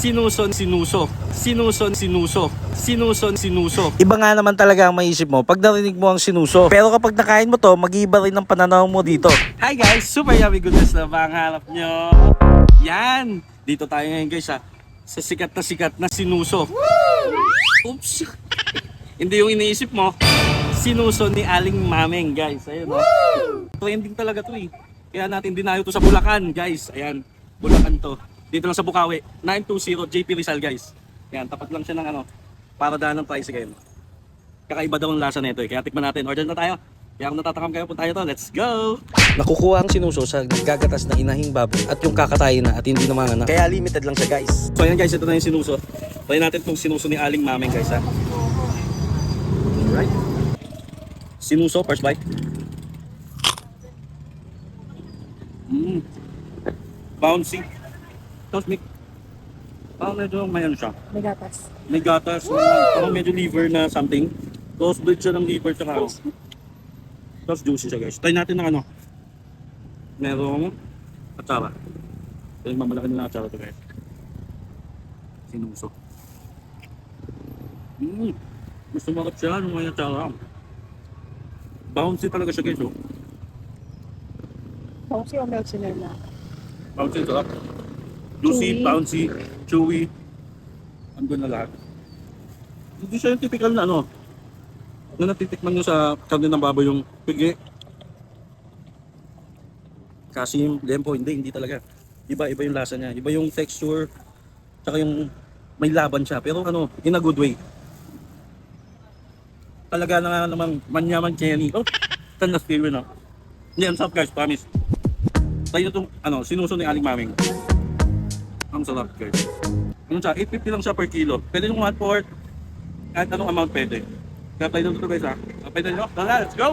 Sinuson, sinuso. Sinuson, sinuso. Sinuson, sinuso. Iba nga naman talaga ang maisip mo pag narinig mo ang sinuso. Pero kapag nakain mo to, mag-iiba rin ang pananaw mo dito. Hi guys! Super yummy goodness na ba ang hanap nyo? Yan! Dito tayo ngayon guys ha. Sa sikat na sikat na sinuso. Oops! Hindi yung iniisip mo. Sinuso ni Aling Mameng guys. Ayun o. Trending talaga to eh. Kaya natin dinayo to sa Bulacan guys. Ayan. Bulacan to. Dito lang sa Bukawi. 920 JP Rizal guys. Ayan. Tapat lang siya ng ano. Para daan ng tricycle. Kakaiba daw ang lasa nito eh. Kaya tikman natin. Order na tayo. Kaya kung natatakam kayo, punta tayo to. Let's go! Nakukuha ang sinuso sa gagatas na inahing baboy at yung kakatayin na at hindi namanganak. Kaya limited lang siya guys. So ayan guys, ito na yung sinuso. Try natin itong sinuso ni Aling Mameng guys ha. Alright. Sinuso, first bite. Mmm. Bouncy. Tapos may... Parang medyo may ano siya. May gatas. May gatas. na- Parang medyo liver na something. Tapos build siya ng liver tsaka ano. Tapos juicy siya guys. Try natin ng ano. Merong atsara. Yung mamalaki nila atsara to guys. Sinuso. Mmm. Mas sumakot siya nung may atsara. Bouncy talaga siya guys oh. Bouncy o milk sinula? Bouncy sarap. Juicy, Chewy. bouncy, chewy. Andun na lahat. Hindi siya yung typical na ano. Na natitikman nyo sa karne ng baboy yung pigi. Kasi yung lempo, hindi, hindi talaga. Iba, iba yung lasa niya. Iba yung texture. Tsaka yung may laban siya. Pero ano, in a good way. Talaga na nga namang manyaman Kenny. Oh, tan na feel na. Hindi, ang sarap guys, promise. Tayo itong, ano, sinuso ni Aling Maming. Ang sarap guys. Ano siya, 850 lang siya per kilo. Pwede yung 1 4 kahit anong amount pwede. Kaya tayo dito guys ha. Ah, Pwede nyo? Tara, let's go!